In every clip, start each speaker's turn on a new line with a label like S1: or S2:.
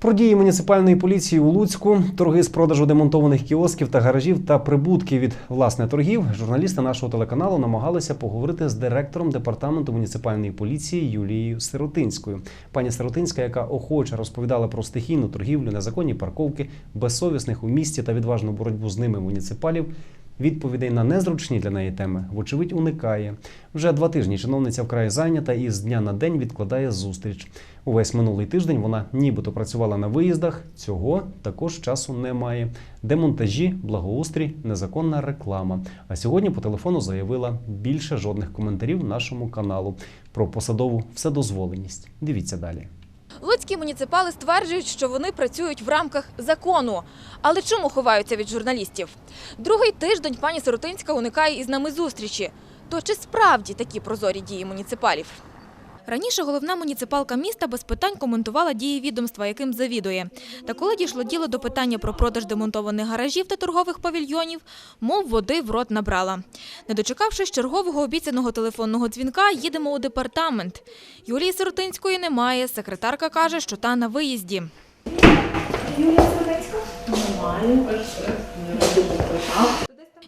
S1: Про дії муніципальної поліції у Луцьку, торги з продажу демонтованих кіосків та гаражів та прибутки від власне торгів. Журналісти нашого телеканалу намагалися поговорити з директором департаменту муніципальної поліції Юлією Сиротинською. Пані Сиротинська, яка охоче розповідала про стихійну торгівлю, незаконні парковки, безсовісних у місті та відважну боротьбу з ними муніципалів. Відповідей на незручні для неї теми, вочевидь, уникає. Вже два тижні чиновниця вкрай зайнята і з дня на день відкладає зустріч. Увесь минулий тиждень вона нібито працювала на виїздах. Цього також часу немає. Демонтажі, благоустрій, незаконна реклама. А сьогодні по телефону заявила більше жодних коментарів нашому каналу про посадову вседозволеність. Дивіться далі.
S2: Луцькі муніципали стверджують, що вони працюють в рамках закону. Але чому ховаються від журналістів? Другий тиждень пані Сиротинська уникає із нами зустрічі. То чи справді такі прозорі дії муніципалів? Раніше головна муніципалка міста без питань коментувала дії відомства, яким завідує. Та коли дійшло діло до питання про продаж демонтованих гаражів та торгових павільйонів, мов води в рот набрала. Не дочекавшись чергового обіцяного телефонного дзвінка, їдемо у департамент. Юлії Сиротинської немає. Секретарка каже, що та на виїзді.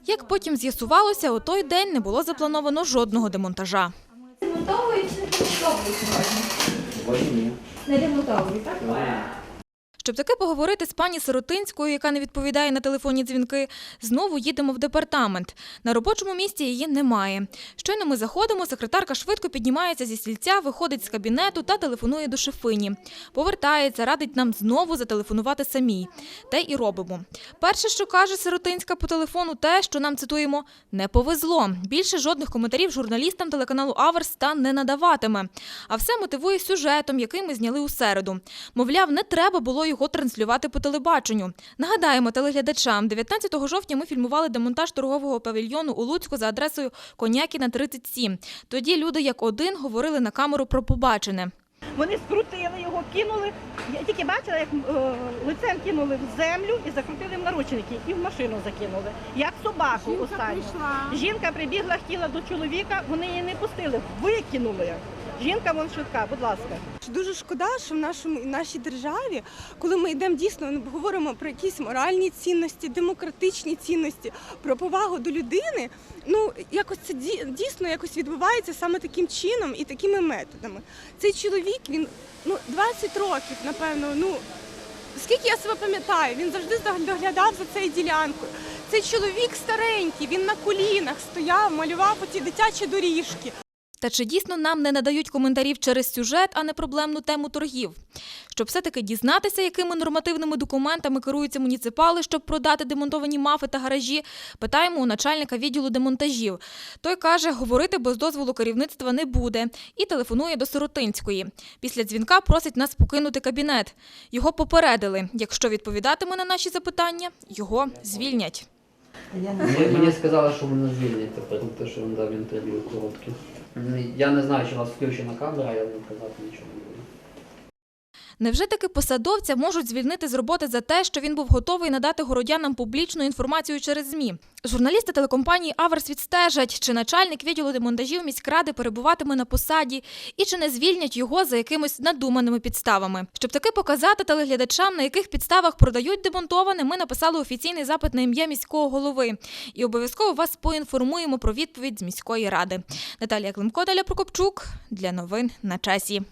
S2: Як потім з'ясувалося, у той день не було заплановано жодного демонтажа.
S3: Демонтовують чи демонтовують сьогодні? Демонтовують, так?
S2: Щоб таки поговорити з пані Сиротинською, яка не відповідає на телефонні дзвінки, знову їдемо в департамент. На робочому місці її немає. Щойно ми заходимо, секретарка швидко піднімається зі стільця, виходить з кабінету та телефонує до шефині. Повертається, радить нам знову зателефонувати самій. Те і робимо. Перше, що каже Сиротинська по телефону, те, що нам цитуємо, не повезло. Більше жодних коментарів журналістам телеканалу Аверс та не надаватиме. А все мотивує сюжетом, який ми зняли у середу. Мовляв, не треба було його транслювати по телебаченню. Нагадаємо телеглядачам, 19 жовтня ми фільмували демонтаж торгового павільйону у Луцьку за адресою Конякіна 37. Тоді люди як один говорили на камеру про побачене.
S4: Вони скрутили його, кинули. Я тільки бачила, як е, лицем кинули в землю і закрутили в наручники і в машину закинули. Як собаку останню. Жінка прибігла, хотіла до чоловіка, вони її не пустили, викинули. Жінка вон швидка, будь ласка.
S5: Дуже шкода, що в нашому нашій державі, коли ми йдемо дійсно ну, говоримо про якісь моральні цінності, демократичні цінності, про повагу до людини, ну якось це ді- дійсно якось відбувається саме таким чином і такими методами. Цей чоловік, він ну 20 років, напевно, ну. Скільки я себе пам'ятаю, він завжди доглядав за цією ділянкою. Цей чоловік старенький, він на колінах стояв, малював оці дитячі доріжки.
S2: Та чи дійсно нам не надають коментарів через сюжет, а не проблемну тему торгів? Щоб все-таки дізнатися, якими нормативними документами керуються муніципали, щоб продати демонтовані мафи та гаражі, питаємо у начальника відділу демонтажів. Той каже, говорити без дозволу керівництва не буде і телефонує до Сиротинської. Після дзвінка просить нас покинути кабінет. Його попередили. Якщо відповідатиме на наші запитання, його звільнять.
S6: Мені, сказали, що мене звільнять те, що він дав інтерв'ю коротке. Я не знаю, чи у вас включена камера, я вам казати нічого не буду.
S2: Невже таки посадовця можуть звільнити з роботи за те, що він був готовий надати городянам публічну інформацію через ЗМІ? Журналісти телекомпанії Аверс відстежать, чи начальник відділу демонтажів міськради перебуватиме на посаді і чи не звільнять його за якимись надуманими підставами. Щоб таки показати телеглядачам, на яких підставах продають демонтоване, ми написали офіційний запит на ім'я міського голови і обов'язково вас поінформуємо про відповідь з міської ради. Наталія Климко, Daля Прокопчук для новин на часі.